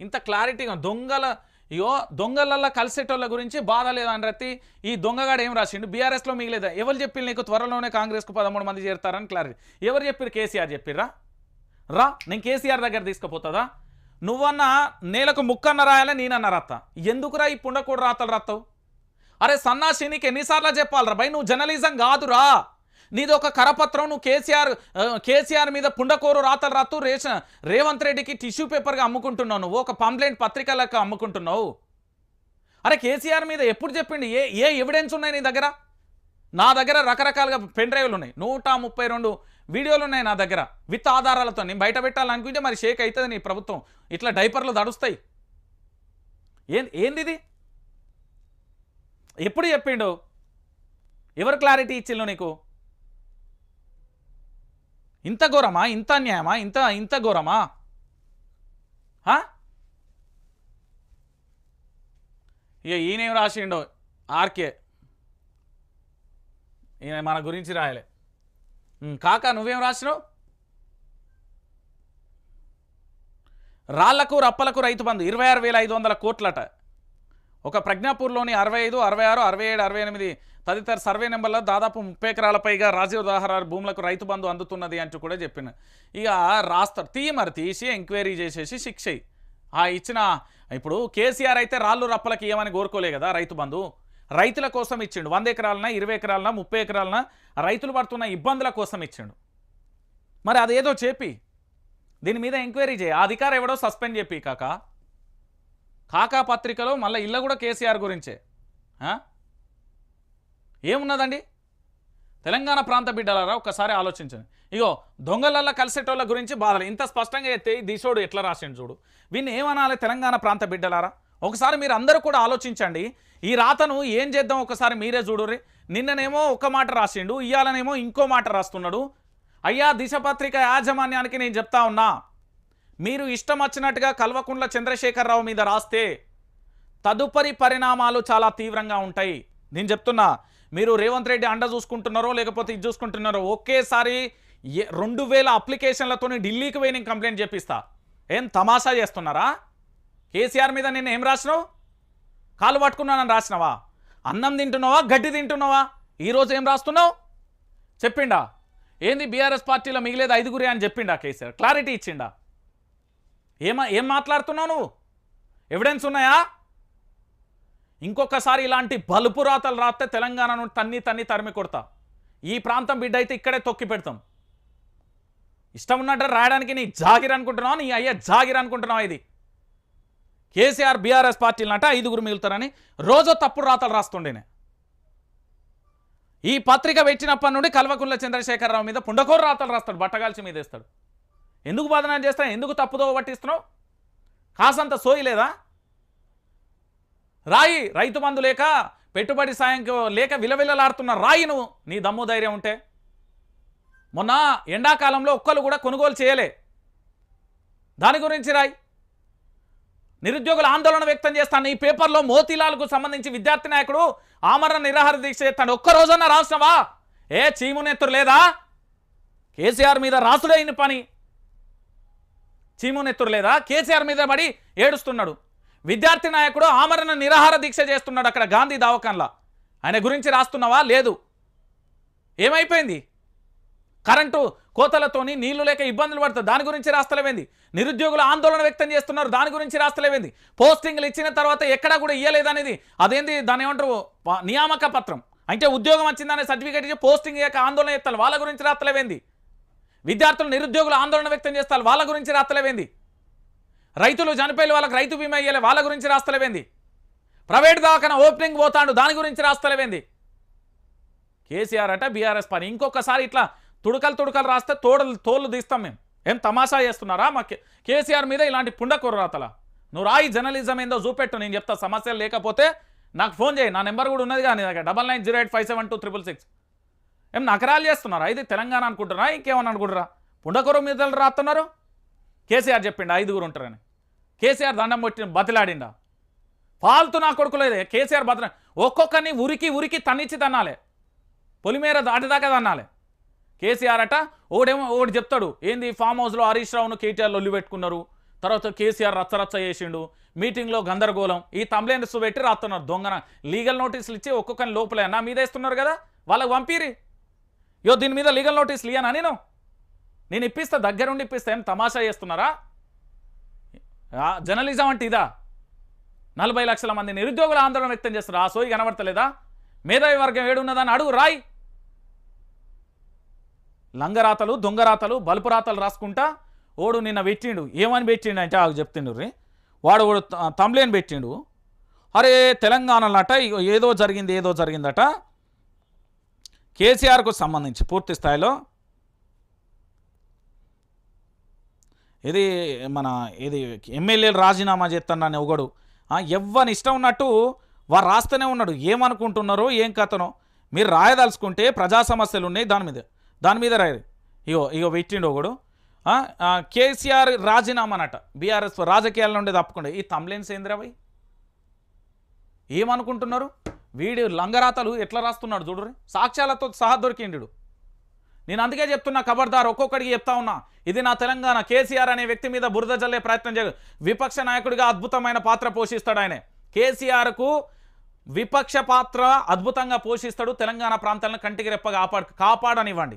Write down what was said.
ఇంత క్లారిటీగా దొంగల ఇగో దొంగలల్లో కలిసేటోళ్ళ గురించి బాధ లేదని రత్తి ఈ దొంగగాడు ఏం రాసిండు? బీఆర్ఎస్లో మిగిలేదా? ఎవరు చెప్పి నీకు త్వరలోనే కాంగ్రెస్కు పదమూడు మంది చేరుతారని క్లారిటీ. ఎవరు చెప్పారు? కేసీఆర్ చెప్పిర్రా? రా నేను కేసీఆర్ దగ్గర తీసుకుపోతుందా? నువ్వన్నా నేలకు ముక్కన్న రాయాలా నేనన్న రాత్తా? ఎందుకురా ఈ పుండకూడు రాతలు రత్తవు? అరే సన్నాసి నీకు ఎన్నిసార్లు చెప్పాలరా? భయ్ నువ్వు జర్నలిజం కాదురా. నీది ఒక కరపత్రం నువ్వు కేసీఆర్ కేసీఆర్ మీద పుండకోరు రాతలు రాతూ రేషన్ రేవంత్ రెడ్డికి టిష్యూ పేపర్గా అమ్ముకుంటున్నావు నువ్వు ఒక పంప్లైంట్ పత్రికలకు అమ్ముకుంటున్నావు. అరే కేసీఆర్ మీద ఎప్పుడు చెప్పిండి? ఏ ఏ ఎవిడెన్స్ ఉన్నాయి నీ దగ్గర? నా దగ్గర రకరకాలుగా పెన్ డ్రైవ్లు ఉన్నాయి. నూట ముప్పై రెండు వీడియోలు ఉన్నాయి నా దగ్గర. విత్ ఆధారాలతో నేను బయట పెట్టాలనుకుంటే మరి షేక్ అవుతుంది నీ ప్రభుత్వం. ఇట్లా డైపర్లు దడుస్తాయి. ఏం ఏంది ఇది ఎప్పుడు చెప్పిండు? ఎవరు క్లారిటీ ఇచ్చిండు నీకు? ఇంత ఘోరమా? ఇంత అన్యాయమా? ఇంత ఇంత ఘోరమా? ఇక ఈయనేం రాసిండో? ఆర్కే. ఈయన మన గురించి రాయలే. కాకా నువ్వేం రాసినావు? రాళ్ళకు రప్పలకు రైతు బంధు. ఇరవై ఆరు వేల ఐదు వందల కోట్లట. ఒక ప్రజ్ఞాపూర్లోని అరవై ఐదు అరవై ఆరు అరవై ఏడు అరవై ఎనిమిది తదితర సర్వే నెంబర్లో దాదాపు ముప్పై ఎకరాల పైగా రాజీవ్ దహరారు భూములకు రైతు బంధు అందుతున్నది అంటూ కూడా చెప్పిన. ఇక రాస్తారు తీయి మరి తీసి ఎంక్వైరీ చేసేసి శిక్ష ఆ ఇచ్చిన ఇప్పుడు కేసీఆర్ అయితే రాళ్ళు రప్పలకి ఇవ్వమని కోరుకోలే కదా రైతు బంధు. రైతుల కోసం ఇచ్చిండు. వంద ఎకరాలన ఇరవై ఎకరాలన ముప్పై ఎకరాలన రైతులు పడుతున్న ఇబ్బందుల కోసం ఇచ్చిండు. మరి అదేదో చెప్పి దీని మీద ఎంక్వైరీ చేయి. అధికారం ఎవడో సస్పెండ్ చెప్పి కాక. కాకా పత్రికలో మళ్ళీ ఇళ్ళ కూడా కేసీఆర్ గురించే. ఏమున్నదండి? తెలంగాణ ప్రాంత బిడ్డలారా ఒక్కసారి ఆలోచించండి. ఇగో దొంగలల్లో కలిసేటోళ్ళ గురించి బాధలు. ఇంత స్పష్టంగా ఎత్తే దిశోడు ఎట్లా రాసిండు చూడు. వీన్ని ఏమనాలి తెలంగాణ ప్రాంత బిడ్డలారా? ఒకసారి మీరు అందరూ కూడా ఆలోచించండి. ఈ రాతను ఏం చేద్దాం ఒకసారి మీరే చూడుర్రి. నిన్ననేమో ఒక మాట రాసిండు ఇయ్యాలనేమో ఇంకో మాట రాస్తున్నాడు. అయ్యా దిశపత్రిక యాజమాన్యానికి నేను చెప్తా ఉన్నా. మీరు ఇష్టం వచ్చినట్టుగా కల్వకుంట్ల చంద్రశేఖరరావు మీద రాస్తే తదుపరి పరిణామాలు చాలా తీవ్రంగా ఉంటాయి. నేను చెప్తున్నా మీరు రేవంత్ రెడ్డి అండ చూసుకుంటున్నారో లేకపోతే ఇది చూసుకుంటున్నారో ఒకేసారి ఏ- రెండు వేల అప్లికేషన్లతో ఢిల్లీకి పోయి నేను కంప్లైంట్ చేపిస్తా. ఏం తమాషా చేస్తున్నారా? కేసీఆర్ మీద నేను ఏం రాసినావు? కాలు పట్టుకున్నానని రాసినావా? అన్నం తింటున్నావా? గడ్డి తింటున్నావా? ఈరోజు ఏం రాస్తున్నావు? చెప్పిండా? ఏంది బీఆర్ఎస్ పార్టీలో మిగిలేదు ఐదుగురే అని చెప్పిండా కేసీఆర్? క్లారిటీ ఇచ్చిండా? ఏమా ఏం మాట్లాడుతున్నావు నువ్వు? ఎవిడెన్స్ ఉన్నాయా? ఇంకొకసారి ఇలాంటి బలుపు రాతలు రాస్తే తెలంగాణను తన్ని తన్ని తరిమి కొడతా. ఈ ప్రాంతం బిడ్డ అయితే ఇక్కడే తొక్కి పెడతాం. ఇష్టం ఉన్నట్టు రాయడానికి నీ జాగిర్ అనుకుంటున్నావు? నీ అయ్యా జాగిర్ అనుకుంటున్నావా ఇది? కేసీఆర్ బీఆర్ఎస్ పార్టీలంట ఐదుగురు మిగులుతారని రోజు తప్పుడు రాతలు రాస్తుండేనే. ఈ పత్రిక పెట్టినప్పటి నుండి కల్వకుంట్ల చంద్రశేఖరరావు మీద పుండకోరు రాతలు రాస్తాడు బట్టగాల్చి మీద వేస్తాడు ఎందుకు బాధన చేస్తావు ఎందుకు తప్పుదో పట్టిస్తున్నావు? కాసంత సోయి లేదా? రాయి రైతు మందు లేక పెట్టుబడి సాయం లేక విలవిలలాడుతున్న రాయి నువ్వు నీ దమ్ము ధైర్యం ఉంటే. మొన్న ఎండాకాలంలో ఒక్కరు కూడా కొనుగోలు చేయలే. దాని గురించి రాయి. నిరుద్యోగుల ఆందోళన వ్యక్తం చేస్తాను. ఈ పేపర్లో మోతీలాల్కు సంబంధించి విద్యార్థి నాయకుడు ఆమరణ నిరాహార దీక్ష చేస్తాడు. ఒక్కరోజన్నా రాసినవా? ఏ చీమునెత్తురు లేదా? కేసీఆర్ మీద రాసుడైన పని. చీమునెత్తురు లేదా? కేసీఆర్ మీద పడి ఏడుస్తున్నాడు. విద్యార్థి నాయకుడు ఆమరణ నిరాహార దీక్ష చేస్తున్నాడు అక్కడ గాంధీ దవాఖాన్లా. ఆయన గురించి రాస్తున్నావా? లేదు. ఏమైపోయింది? కరెంటు కోతలతోని నీళ్ళు లేక ఇబ్బందులు పడుతుంది దాని గురించి రాస్తలేవేంది? నిరుద్యోగులు ఆందోళన వ్యక్తం చేస్తున్నారు దాని గురించి రాస్తలేవేంది? పోస్టింగ్లు ఇచ్చిన తర్వాత ఎక్కడా కూడా ఇయ్యలేదనేది అదేంది దాని ఏమంటారు? ప- నియామక పత్రం. అంటే ఉద్యోగం వచ్చిందనే సర్టిఫికేట్ ఇచ్చి పోస్టింగ్ యొక్క ఆందోళన చేస్తారు వాళ్ళ గురించి రాస్తలేవేంది? విద్యార్థులు నిరుద్యోగులు ఆందోళన వ్యక్తం చేస్తారు వాళ్ళ గురించి రాస్తలేవేంది? రైతులు చనిపోయిన వాళ్ళకి రైతు బీమా ఇయ్యలే. వాళ్ళ గురించి రాస్తలేవేంది? ప్రైవేట్ దాకా ఓపెనింగ్ పోతాడు. దాని గురించి రాస్తలేవేంది? కేసీఆర్ అట బీఆర్ఎస్ పని ఇంకొకసారి ఇట్లా తుడకలు తుడకలు రాస్తే తోడలు తోళ్ళు తీస్తాం మేము. ఏం తమాషా చేస్తున్నారా? మా కేసీఆర్ మీద ఇలాంటి పుండకూర రాతల నువ్వు రాయి జర్నలిజం ఏందో చూపెట్టు. నేను చెప్తా సమస్యలు లేకపోతే నాకు ఫోన్ చేయి. నా నెంబర్ కూడా ఉన్నది కానీ దగ్గర double nine zero eight five seven two triple six. ఏం నకరాలు చేస్తున్నారా? ఇది తెలంగాణ అనుకుంటున్నారా? ఇంకేమని అనుకుంటారా పుండకూర మీద రాస్తున్నారు కేసీఆర్ చెప్పిండు ఐదుగురు ఉంటారని. కేసీఆర్ దండం పెట్టి బతిలాడిండా ఫాల్తు నా కొడుకులేదే కేసీఆర్ బతిలా ఒక్కొక్కరిని ఉరికి ఉరికి తన్నిచ్చి తన్నాలే. పొలిమేర దాటిదాకా తన్నాలే. కేసీఆర్ అట ఓడేమో ఓడి చెప్తాడు ఏంది ఫామ్ హౌస్లో హరీష్ రావును కేటీఆర్ లొల్లి పెట్టుకున్నారు? తర్వాత కేసీఆర్ రచ్చరచ్చ చేసిండు మీటింగ్లో గందరగోళం ఈ తమ్లేని పెట్టి రాస్తున్నారు దొంగన. లీగల్ నోటీసులు ఇచ్చి ఒక్కొక్కరిని లోపలే నా మీద వేస్తున్నారు కదా వాళ్ళకి పంపిరి. యో దీని మీద లీగల్ నోటీసులు ఇయ్యనా నేను? నేను ఇప్పిస్తా దగ్గరుండి ఇప్పిస్తా ఏం తమాషా చేస్తున్నారా? జర్నలిజం అంటే ఇదా? నలభై లక్షల మంది నిరుద్యోగుల ఆందోళన వ్యక్తం చేస్తారు ఆ సోయి కనబడతలేదా? మేధావి వర్గం ఏడున్నదని అడుగు రాయి. లంగరాతలు దొంగరాతలు బలుపురాతలు రాసుకుంటా ఓడు నిన్న పెట్టిండు. ఏమని పెట్టిండు అంటే ఆకు చెప్తుండు రే. వాడు ఓడు తమ్లేని పెట్టిండు. అరే తెలంగాణలట ఇగో ఏదో జరిగింది ఏదో జరిగిందట. కేసీఆర్కు సంబంధించి పూర్తి స్థాయిలో ఇది మన ఇది ఎమ్మెల్యేలు రాజీనామా చేస్తానని ఒకడు ఎవ్వని ఇష్టం ఉన్నట్టు వారు రాస్తూనే ఉన్నాడు. ఏమనుకుంటున్నారో ఏం కథనో. మీరు రాయదలుచుకుంటే ప్రజా సమస్యలు ఉన్నాయి దాని మీద. దాని మీద రాయరు. ఇగో ఇగో పెట్టిండు ఒకడు. కేసీఆర్ రాజీనామా కేసీఆర్ రాజీనామానట. బీఆర్ఎస్ రాజకీయాల నుండి తప్పకుండా. ఈ తమ్లేన్స్ ఏంద్రాబాయ్ ఏమనుకుంటున్నారు? వీడు లంగరాతలు ఎట్లా రాస్తున్నాడు చూడరు సాక్ష్యాలతో సహా దొరికిండు నేను అందుకే చెప్తున్నా ఖబర్దార్ ఒక్కొక్కడికి చెప్తా ఉన్నా. ఇది నా తెలంగాణ కేసీఆర్ అనే వ్యక్తి మీద బురద జల్లే ప్రయత్నం చేయ విపక్ష నాయకుడిగా అద్భుతమైన పాత్ర పోషిస్తాడు ఆయన. కేసీఆర్కు విపక్ష పాత్ర అద్భుతంగా పోషిస్తాడు తెలంగాణ ప్రాంతాలను కంటికి రెప్పగా కాపాడు కాపాడనివ్వండి.